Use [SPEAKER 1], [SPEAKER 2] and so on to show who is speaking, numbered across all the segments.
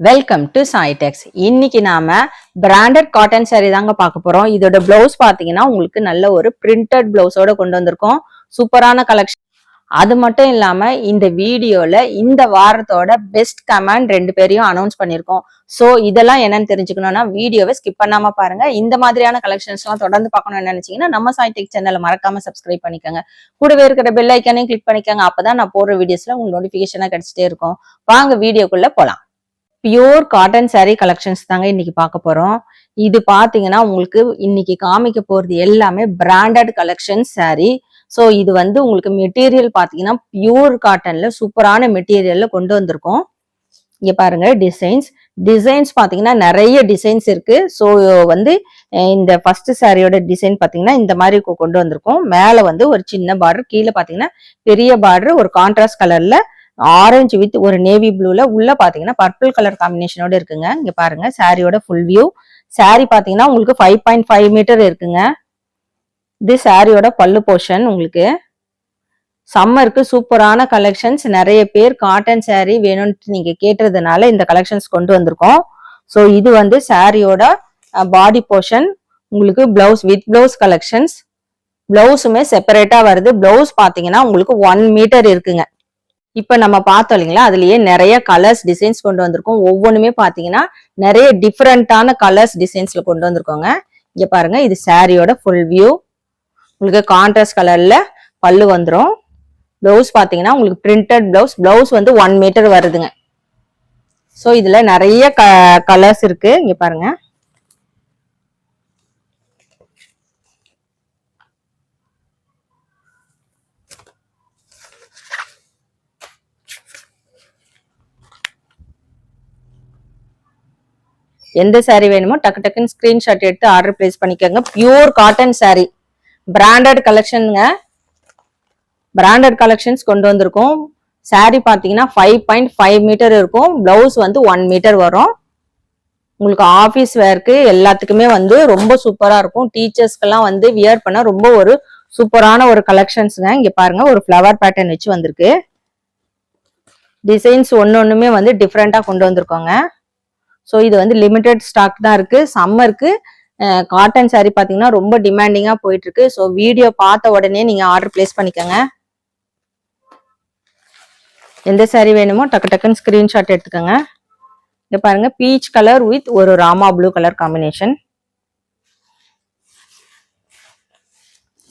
[SPEAKER 1] Welcome to சாய்டெக்ஸ் இன்னைக்கு நாம branded cotton saree தாங்க பார்க்க போறோம். இதோட பிளவுஸ் பாத்தீங்கன்னா உங்களுக்கு நல்ல ஒரு பிரிண்டட் பிளவுஸோட கொண்டு வந்திருக்கோம். சூப்பரான கலெக்ஷன் அது மட்டும் இல்லாம இந்த வீடியோல இந்த வாரத்தோட பெஸ்ட் கமெண்ட் ரெண்டு பேரையும் அனௌன்ஸ் பண்ணிருக்கோம் சோ இதெல்லாம் என்னன்னு தெரிஞ்சுக்கணும்னா வீடியோவை ஸ்கிப் பண்ணாம பாருங்க. இந்த மாதிரியான கலெக்ஷன்ஸ் எல்லாம் தொடர்ந்து பார்க்கணும்னு நினைச்சீங்கன்னா நம்ம சாய்டெக் சேனலை மறக்காம சப்ஸ்கிரைப் பண்ணிக்கோங்க. கூடவே இருக்கிற பெல் ஐக்கானையும் கிளிக் பண்ணிக்கோங்க. அப்பதான் நான் போடுற வீடியோஸ்ல உங்களுக்கு நோட்டிபிகேஷனா கிடைச்சிட்டே இருக்கும். வாங்க வீடியோக்குள்ள போலாம். பியோர் காட்டன் சாரீ கலெக்ஷன்ஸ் தாங்க இன்னைக்கு பார்க்க போறோம். இது பாத்தீங்கன்னா உங்களுக்கு இன்னைக்கு காமிக்க போறது எல்லாமே பிராண்டட் கலெக்ஷன் சாரீ ஸோ இது வந்து உங்களுக்கு மெட்டீரியல் பாத்தீங்கன்னா பியூர் காட்டன்ல சூப்பரான மெட்டீரியல்ல கொண்டு வந்திருக்கோம். இங்க பாருங்க டிசைன்ஸ் டிசைன்ஸ் பாத்தீங்கன்னா நிறைய டிசைன்ஸ் இருக்கு. ஸோ வந்து இந்த ஃபர்ஸ்ட் சாரியோட டிசைன் பாத்தீங்கன்னா இந்த மாதிரி கொண்டு வந்திருக்கோம். மேல வந்து ஒரு சின்ன பார்டர் கீழே பாத்தீங்கன்னா பெரிய பார்டர் ஒரு கான்ட்ராஸ்ட் கலர்ல ஆரஞ்சு வித் ஒரு நேவி ப்ளூல உள்ள பாத்தீங்கன்னா பர்பிள் கலர் காம்பினேஷனோட இருக்குங்க. இங்க பாருங்க சாரியோட ஃபுல் வியூ சாரி பாத்தீங்கன்னா உங்களுக்கு ஃபைவ் பாயிண்ட் ஃபைவ் மீட்டர் இருக்குங்க. இது சாரியோட பல்லு போர்ஷன் உங்களுக்கு. சம்மருக்கு சூப்பரான கலெக்ஷன்ஸ் நிறைய பேர் காட்டன் saree வேணும்னு நீங்க கேட்டதுனால இந்த கலெக்ஷன்ஸ் கொண்டு வந்திருக்கோம். ஸோ இது வந்து சாரியோட பாடி போர்ஷன் உங்களுக்கு பிளவுஸ் வித் பிளவுஸ் கலெக்ஷன்ஸ் பிளவுஸுமே செப்பரேட்டா வருது. பிளவுஸ் பாத்தீங்கன்னா உங்களுக்கு ஒன் மீட்டர் இருக்குங்க. இப்ப நம்ம பார்த்தோம் இல்லைங்களா? அதுலயே நிறைய கலர்ஸ் டிசைன்ஸ் கொண்டு வந்திருக்கோம். ஒவ்வொன்றுமே பாத்தீங்கன்னா நிறைய டிஃப்ரெண்டான கலர்ஸ் டிசைன்ஸ்ல கொண்டு வந்திருக்கோங்க. இங்க பாருங்க இது சாரியோட ஃபுல் வியூ உங்களுக்கு கான்ட்ராஸ்ட் கலர்ல பல்லு வந்துடும் பிளவுஸ் பாத்தீங்கன்னா உங்களுக்கு பிரிண்டட் பிளவுஸ் பிளவுஸ் வந்து ஒன் மீட்டர் வருதுங்க. ஸோ இதுல நிறைய க கலர்ஸ் இருக்கு. இங்க பாருங்க. எந்த சாரீ வேணுமோ டக்கு டக்குன்னு ஸ்கிரீன்ஷாட் எடுத்து ஆர்டர் பிளேஸ் பண்ணிக்கோங்க. பியூர் காட்டன் சாரீ பிராண்டட் கலெக்ஷனுங்க பிராண்டட் கலெக்ஷன்ஸ் கொண்டு வந்திருக்கோம். சாரீ பார்த்தீங்கன்னா ஃபைவ் பாயிண்ட் ஃபைவ் மீட்டர் இருக்கும். பிளவுஸ் வந்து ஒன் மீட்டர் வரும். உங்களுக்கு ஆஃபீஸ் வேர்க்கு எல்லாத்துக்குமே வந்து ரொம்ப சூப்பராக இருக்கும். டீச்சர்ஸ்க்கெல்லாம் வந்து வியர் பண்ண ரொம்ப ஒரு சூப்பரான ஒரு கலெக்ஷன்ஸுங்க இங்கே பாருங்க ஒரு ஃப்ளவர் பேட்டர்ன் வச்சு வந்திருக்கு. டிசைன்ஸ் ஒன்று ஒன்றுமே வந்து டிஃப்ரெண்ட்டாக கொண்டு வந்திருக்கோங்க. ஸோ இது வந்து லிமிடெட் ஸ்டாக் தான் இருக்கு. சம்மருக்கு காட்டன் saree பார்த்தீங்கன்னா ரொம்ப டிமாண்டிங்காக போயிட்டு இருக்கு ஸோ வீடியோ பார்த்த உடனே நீங்கள் ஆர்டர் பிளேஸ் பண்ணிக்கோங்க. எந்த saree வேணுமோ டக்கு டக்குன்னு ஸ்க்ரீன்ஷாட் எடுத்துக்கோங்க. இங்கே பாருங்க பீச் கலர் வித் ஒரு ராமா ப்ளூ கலர் காம்பினேஷன்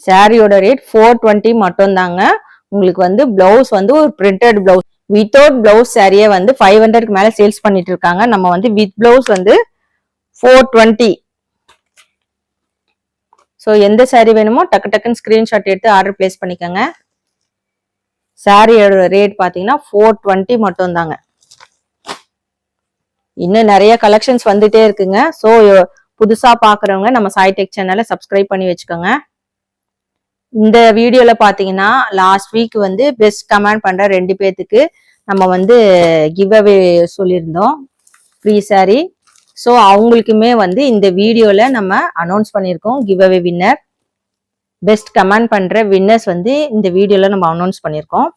[SPEAKER 1] சாரியோட ரேட் ஃபோர் டுவெண்ட்டி மட்டும் தாங்க உங்களுக்கு வந்து பிளவுஸ் வந்து ஒரு பிரிண்டட் பிளவுஸ் வித்தவுட் பிளவுஸ் சாரியே வந்து ஃபைவ் ஹண்ட்ரட்க்கு மேலே சேல்ஸ் பண்ணிட்டு இருக்காங்க நம்ம வந்து வித் பிளவுஸ் வந்து ஃபோர் டுவெண்ட்டி ஸோ எந்த சாரீ வேணுமோ டக்கு டக்குன்னு ஸ்க்ரீன்ஷாட் எடுத்து ஆர்டர் பிளேஸ் பண்ணிக்கோங்க. சாரியோட ரேட் பார்த்தீங்கன்னா ஃபோர் டுவெண்ட்டி மட்டும் தாங்க இன்னும் நிறைய கலெக்ஷன்ஸ் வந்துட்டே இருக்குங்க. ஸோ புதுசாக பார்க்குறவங்க நம்ம சாய்டெக் சேனலை சப்ஸ்கிரைப் பண்ணி வச்சுக்கோங்க. இந்த வீடியோல பாத்தீங்கன்னா லாஸ்ட் வீக் வந்து பெஸ்ட் கமெண்ட் பண்ற ரெண்டு பேர்த்துக்கு நம்ம வந்து கிவ் அவே சொல்லியிருந்தோம் ஃப்ரீ சாரி ஸோ அவங்களுக்குமே வந்து இந்த வீடியோல நம்ம அனௌன்ஸ் பண்ணியிருக்கோம் give away winner best comment பண்ற வின்னர்ஸ் வந்து இந்த வீடியோல நம்ம அனௌன்ஸ் பண்ணியிருக்கோம்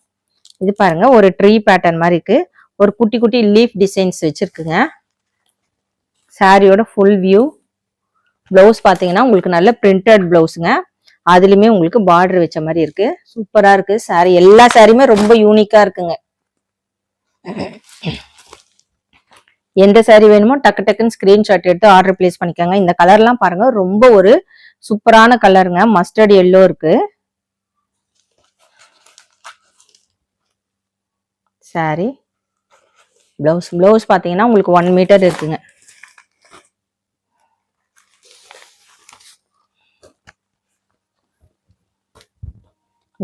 [SPEAKER 1] இது பாருங்க ஒரு ட்ரீ பேட்டர்ன் மாதிரி இருக்கு. ஒரு குட்டி குட்டி லீஃப் டிசைன்ஸ் வச்சிருக்குங்க. சாரியோட ஃபுல் வியூ ப்ளவுஸ் பார்த்தீங்கன்னா உங்களுக்கு நல்ல பிரிண்டட் ப்ளவுஸுங்க அதுலயுமே உங்களுக்கு பார்டர் வச்ச மாதிரி இருக்கு. சூப்பரா இருக்கு. சாரி எல்லா சாரியுமே ரொம்ப யூனிக்கா இருக்குங்க. எந்த சாரி வேணுமோ டக்கு டக்குன்னு ஸ்கிரீன்ஷாட் எடுத்து ஆர்டர் பிளேஸ் பண்ணிக்கோங்க. இந்த கலர்லாம் பாருங்க ரொம்ப ஒரு சூப்பரான கலருங்க மஸ்டர்ட் எல்லோ இருக்கு. சாரி பிளவுஸ் பிளவுஸ் பார்த்தீங்கன்னா உங்களுக்கு ஒன் மீட்டர் இருக்குங்க.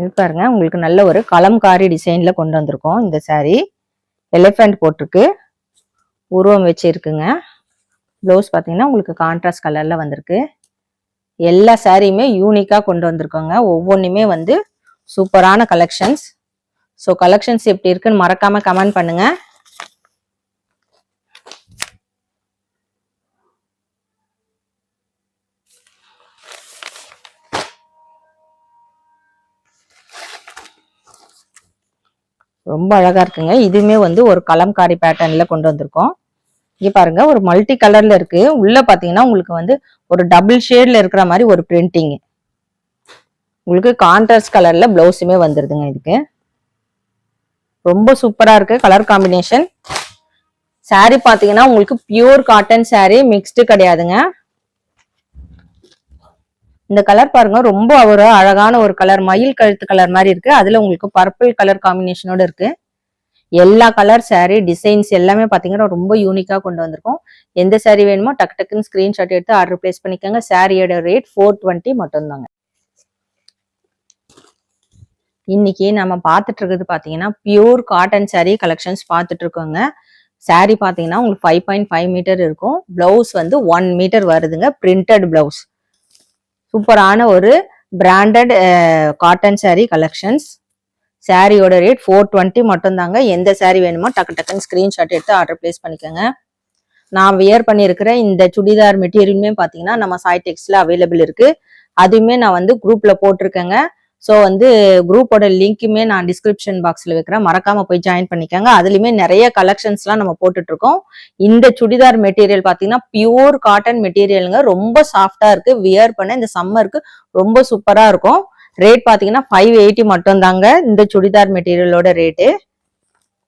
[SPEAKER 1] இது பாருங்க உங்களுக்கு நல்ல ஒரு கலம்காரி டிசைன்ல கொண்டு வந்திருக்கோம். இந்த saree. எலிஃபென்ட் போட்டிருக்கு. உருவம் வச்சு இருக்குங்க ப்ளவுஸ் பார்த்தீங்கன்னா உங்களுக்கு கான்ட்ராஸ்ட் கலர்ல வந்திருக்கு. எல்லா சாரியுமே யூனிக்காக கொண்டு வந்திருக்கோங்க. ஒவ்வொன்றுமே வந்து சூப்பரான கலெக்ஷன்ஸ் ஸோ கலெக்ஷன்ஸ் எப்படி இருக்குன்னு மறக்காம கமெண்ட் பண்ணுங்கள் ரொம்ப அழகா இருக்குங்க. இதுவுமே வந்து ஒரு கலம்காரி பேட்டர்ன்ல கொண்டு வந்திருக்கோம். இங்க பாருங்க ஒரு மல்டி கலர்ல இருக்கு. உள்ள பாத்தீங்கன்னா உங்களுக்கு வந்து ஒரு டபுள் ஷேட்ல இருக்கிற மாதிரி ஒரு பிரிண்டிங் உங்களுக்கு கான்ட்ராஸ்ட் கலர்ல பிளவுஸுமே வந்துருதுங்க இதுக்கு. ரொம்ப சூப்பரா இருக்கு கலர் காம்பினேஷன் saree பாத்தீங்கன்னா உங்களுக்கு பியூர் காட்டன் saree மிக்ஸ்டு கிடையாதுங்க. இந்த கலர் பாருங்க ரொம்ப ஒரு அழகான ஒரு கலர் மயில் கழுத்து கலர் மாதிரி இருக்கு. அதுல உங்களுக்கு பர்பிள் கலர் காம்பினேஷனோட இருக்கு. எல்லா கலர் saree டிசைன்ஸ் எல்லாமே பாத்தீங்கன்னா ரொம்ப யூனிக்கா கொண்டு வந்திருக்கோம். எந்த saree வேணுமோ டக்கு டக்குன்னு ஸ்கிரீன்ஷாட் எடுத்து ஆர்டர் பிளேஸ் பண்ணிக்கோங்க. சாரியோட ரேட் ஃபோர் டுவெண்ட்டி மட்டும்தாங்க. இன்னைக்கு நம்ம பார்த்துட்டு இருக்கிறது பாத்தீங்கன்னா பியூர் காட்டன் saree கலெக்ஷன்ஸ் பார்த்துட்டு இருக்கோங்க. Saree பாத்தீங்கன்னா உங்களுக்கு ஃபைவ் பாயிண்ட் ஃபைவ் மீட்டர் இருக்கும். பிளவுஸ் வந்து ஒன் மீட்டர் வருதுங்க. பிரிண்டட் பிளவுஸ் சூப்பரான ஒரு பிராண்டட் காட்டன் சாரீ கலெக்ஷன்ஸ் சாரியோட ரேட் ஃபோர் டுவெண்ட்டி மட்டும்தாங்க. எந்த சாரீ வேணுமோ டக்கு டக்குன்னு ஸ்க்ரீன்ஷாட் எடுத்து ஆர்டர் பிளேஸ் பண்ணிக்கோங்க. நான் வியர் பண்ணியிருக்கிற இந்த சுடிதார் மெட்டீரியலுமே பார்த்தீங்கன்னா நம்ம சாய்டெக்ஸில் அவைலபிள் இருக்குது அதுவுமே நான் வந்து குரூப்பில் போட்டிருக்கேங்க. ஸோ வந்து குரூப்போட லிங்க்குமே நான் டிஸ்கிரிப்ஷன் பாக்ஸில் வைக்கிறேன். மறக்காம போய் ஜாயின் பண்ணிக்கோங்க. அதுலேயுமே நிறைய கலெக்ஷன்ஸ்லாம் நம்ம போட்டுட்ருக்கோம். இந்த சுடிதார் மெட்டீரியல் பார்த்தீங்கன்னா பியூர் காட்டன் மெட்டீரியலுங்க ரொம்ப சாஃப்டாக இருக்குது வியர் பண்ண இந்த சம்மருக்கு ரொம்ப சூப்பராக இருக்கும். ரேட் பார்த்தீங்கன்னா ஃபைவ் எயிட்டி மட்டும் தாங்க இந்த சுடிதார் மெட்டீரியலோட ரேட்டு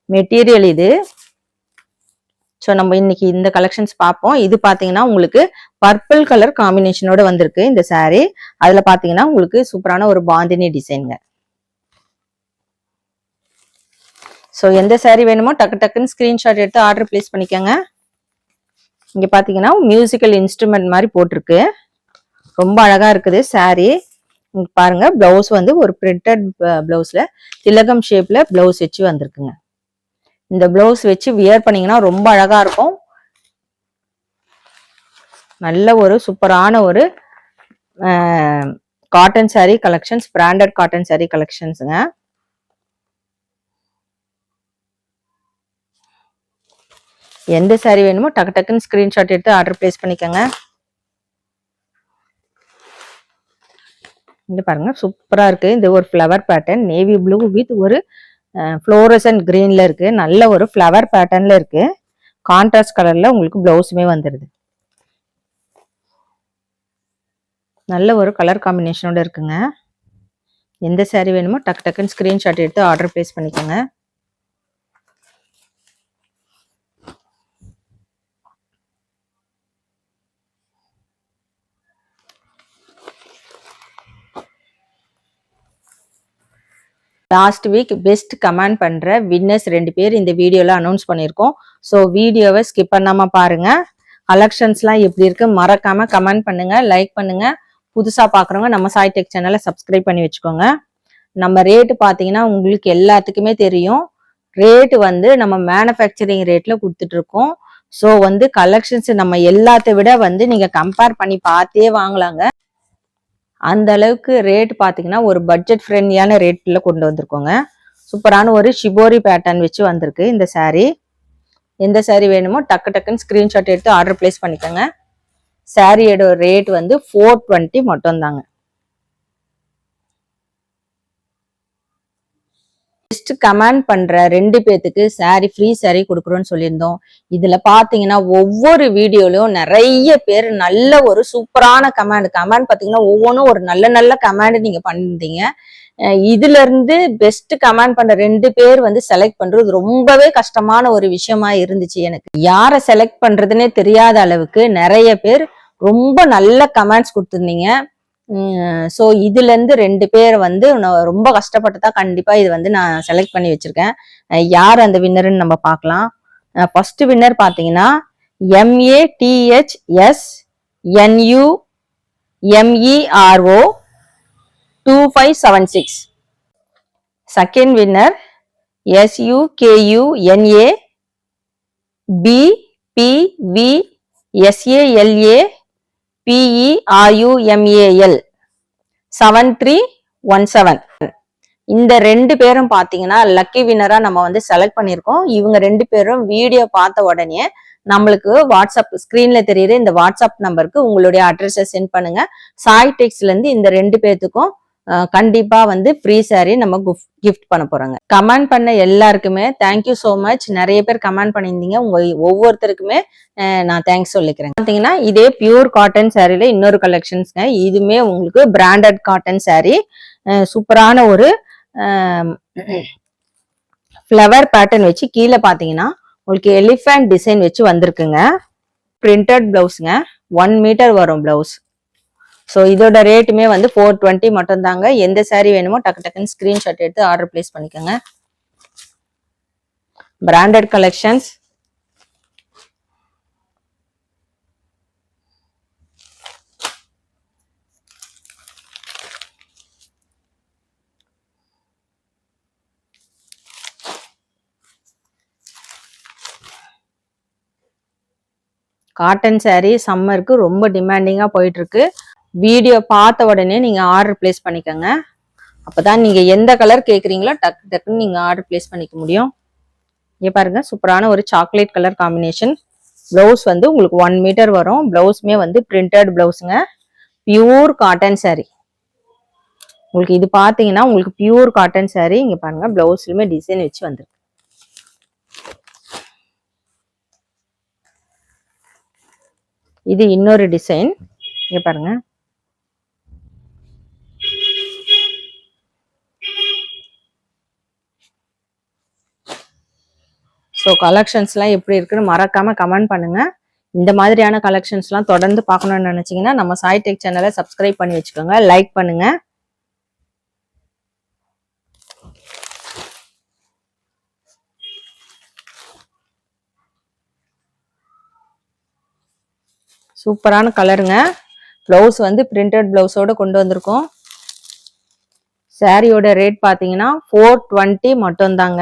[SPEAKER 1] மெட்டீரியல் இது. ஸோ நம்ம இன்னைக்கு இந்த கலெக்ஷன்ஸ் பார்ப்போம். இது பார்த்தீங்கன்னா உங்களுக்கு பர்பிள் கலர் காம்பினேஷனோட வந்திருக்கு இந்த சாரீ அதில் பார்த்தீங்கன்னா உங்களுக்கு சூப்பரான ஒரு பாந்தினி டிசைனுங்க ஸோ எந்த சாரீ வேணுமோ டக்கு டக்குன்னு ஸ்க்ரீன்ஷாட் எடுத்து ஆர்டர் பிளேஸ் பண்ணிக்கோங்க. இங்கே பார்த்தீங்கன்னா மியூசிக்கல் இன்ஸ்ட்ருமெண்ட் மாதிரி போட்டிருக்கு. ரொம்ப அழகாக இருக்குது சாரீ இங்க பாருங்க ப்ளவுஸ் வந்து ஒரு பிரிண்டட் ப்ளவுஸில் திலகம் ஷேப்பில் ப்ளவுஸ் வச்சு வந்திருக்குங்க. இந்த பிளவுஸ் வச்சு வியர் பண்ணீங்கன்னா ரொம்ப அழகா இருக்கும். நல்ல ஒரு சூப்பரான ஒரு cotton saree collections branded cotton saree கலெக்ஷன்ஸுங்க எந்த saree வேணுமோ டக்கு டக்குன்னு ஸ்கிரீன்ஷாட் எடுத்து ஆர்டர் பிளேஸ் பண்ணிக்கோங்க. இங்க பாருங்க சூப்பரா இருக்கு. இது ஒரு flower pattern navy blue with ஒரு ஃப்ளோரசன் க்ரீனில் இருக்குது நல்ல ஒரு ஃப்ளவர் பேட்டர்னில் இருக்குது கான்ட்ராஸ்ட் கலரில் உங்களுக்கு ப்ளவுஸுமே வந்துடுது நல்ல ஒரு கலர் காம்பினேஷனோட இருக்குங்க. எந்த சேரீ வேணுமோ டக்கு டக்குன்னு ஸ்க்ரீன்ஷாட் எடுத்து ஆர்டர் பிளேஸ் பண்ணிக்கோங்க. லாஸ்ட் வீக் பெஸ்ட் கமெண்ட் பண்ணுற வின்னர்ஸ் ரெண்டு பேர் இந்த வீடியோவில் அனௌன்ஸ் பண்ணியிருக்கோம். ஸோ வீடியோவை ஸ்கிப் பண்ணாமல் பாருங்கள் கலெக்ஷன்ஸ்லாம் எப்படி இருக்கு மறக்காமல் கமெண்ட் பண்ணுங்கள் லைக் பண்ணுங்கள் புதுசாக பார்க்குறவங்க நம்ம சாய் டெக் சேனலை சப்ஸ்கிரைப் பண்ணி வச்சுக்கோங்க. நம்ம ரேட்டு பார்த்தீங்கன்னா உங்களுக்கு எல்லாத்துக்குமே தெரியும். ரேட்டு வந்து நம்ம மேனுஃபேக்சரிங் ரேட்டில் கொடுத்துட்ருக்கோம். ஸோ வந்து கலெக்ஷன்ஸ் நம்ம எல்லாத்த விட வந்து நீங்கள் கம்பேர் பண்ணி பார்த்தே வாங்கலாங்க. அந்த அளவுக்கு ரேட் பார்த்தீங்கன்னா ஒரு பட்ஜெட் ஃப்ரெண்ட்லியான ரேட்டில் கொண்டு வந்திருக்கோங்க. சூப்பரான ஒரு ஷிபோரி பேட்டர்ன் வச்சு வந்திருக்கு இந்த சேரீ எந்த saree வேணுமோ டக்கு டக்குன்னு ஸ்க்ரீன்ஷாட் எடுத்து ஆர்டர் பிளேஸ் பண்ணிக்கோங்க. சாரியோட ரேட் வந்து ஃபோர் டுவெண்ட்டி மட்டும்தாங்க. தாங்க கமெண்ட் பண்ற ரெண்டு பேத்துக்கு சாரி ஃப்ரீ சாரி கொடுக்குறோம்னு சொல்லியிருந்தோம். இதுல பாத்தீங்கன்னா ஒவ்வொரு வீடியோலயும் நிறைய பேர் நல்ல ஒரு சூப்பரான கமெண்ட் கமெண்ட் பாத்தீங்கன்னா ஒவ்வொன்றும் ஒரு நல்ல நல்ல கமெண்ட் நீங்க பண்ணிருந்தீங்க. இதுல இருந்து பெஸ்ட் கமெண்ட் பண்ற ரெண்டு பேர் வந்து செலக்ட் பண்றது ரொம்பவே கஷ்டமான ஒரு விஷயமா இருந்துச்சு எனக்கு. யாரை செலக்ட் பண்றதுன்னே தெரியாத அளவுக்கு நிறைய பேர் ரொம்ப நல்ல கமெண்ட்ஸ் கொடுத்துருந்தீங்க. ஸோ இதுலேருந்து ரெண்டு பேர் வந்து நான் ரொம்ப கஷ்டப்பட்டு தான் கண்டிப்பாக இது வந்து நான் செலக்ட் பண்ணி வச்சுருக்கேன். யார் அந்த வின்னருன்னு நம்ம பார்க்கலாம். ஃபர்ஸ்ட் வின்னர் பார்த்தீங்கன்னா MA DH S NU MERO two five seven six second winner SUKUNA PPV SALA PERUMAL seven three one seven இந்த ரெண்டு பேரும் பார்த்தீங்கன்னா லக்கி வின்னரா நம்ம வந்து செலக்ட் பண்ணியிருக்கோம். இவங்க ரெண்டு பேரும் வீடியோ பார்த்த உடனே நம்மளுக்கு வாட்ஸ்அப் ஸ்க்ரீன்ல தெரியுற இந்த வாட்ஸ்அப் நம்பருக்கு உங்களுடைய அட்ரஸை சென்ட் பண்ணுங்க. சாய் டெக்ஸ்ல இருந்து இந்த ரெண்டு பேர்த்துக்கும் கண்டிப்பா வந்து ஃப்ரீ saree நம்ம கிஃப்ட் பண்ண போறோங்க. கமெண்ட் பண்ண எல்லாருக்குமே தேங்க்யூ ஸோ மச் நிறைய பேர் கமெண்ட் பண்ணியிருந்தீங்க. உங்க ஒவ்வொருத்தருக்குமே நான் தேங்க்ஸ் சொல்லிக்கிறேன் பார்த்தீங்கன்னா இதே பியூர் காட்டன் சாரீல இன்னொரு கலெக்ஷன்ஸ்ங்க இதுவுமே உங்களுக்கு பிராண்டட் காட்டன் saree. சூப்பரான ஒரு ஃப்ளவர் பேட்டர்ன் வச்சு கீழே பார்த்தீங்கன்னா உங்களுக்கு எலிஃபேண்ட் டிசைன் வச்சு வந்திருக்குங்க. பிரிண்டட் பிளவுஸ்ங்க ஒன் மீட்டர் வரும் பிளவுஸ் ஸோ இதோட ரேட்டுமே வந்து ஃபோர் டுவெண்ட்டி மட்டும் தாங்க எந்த சாரீ வேணுமோ டக்கு டக்குன்னு ஸ்க்ரீன்ஷாட் எடுத்து ஆர்டர் பிளேஸ் பண்ணிக்கோங்க. பிராண்டட் கலெக்ஷன்ஸ் காட்டன் சாரீ சம்மருக்கு ரொம்ப டிமாண்டிங்காக போயிட்டுருக்கு. வீடியோ பார்த்த உடனே நீங்கள் ஆர்டர் பிளேஸ் பண்ணிக்கோங்க. அப்பதான் நீங்கள் எந்த கலர் கேட்குறீங்களோ டக்கு டக்குன்னு நீங்கள் ஆர்டர் பிளேஸ் பண்ணிக்க முடியும். இங்கே பாருங்க சூப்பரான ஒரு சாக்லேட் கலர் காம்பினேஷன் பிளவுஸ் வந்து உங்களுக்கு ஒன் மீட்டர் வரும். ப்ளவுஸுமே வந்து பிரிண்டட் பிளவுஸுங்க பியூர் காட்டன் சாரீ உங்களுக்கு இது பார்த்தீங்கன்னா உங்களுக்கு பியூர் காட்டன் சாரீ இங்கே பாருங்க பிளவுஸ்லயுமே டிசைன் வச்சு வந்துருக்கு. இது இன்னொரு டிசைன் இங்கே பாருங்கள் ஸோ கலெக்ஷன்ஸ்லாம் எப்படி இருக்குன்னு மறக்காமல் கமெண்ட் பண்ணுங்கள் இந்த மாதிரியான கலெக்ஷன்ஸ்லாம் தொடர்ந்து பார்க்கணும்னு நினச்சிங்கன்னா நம்ம சாய் டெக் சேனலை சப்ஸ்கிரைப் பண்ணி வச்சுக்கோங்க. லைக் பண்ணுங்கள் சூப்பரான கலருங்க ப்ளவுஸ் வந்து பிரிண்டட் ப்ளவுஸோட கொண்டு வந்திருக்கோம். சாரியோட ரேட் பார்த்தீங்கன்னா ஃபோர் டுவெண்ட்டி மட்டும்தாங்க.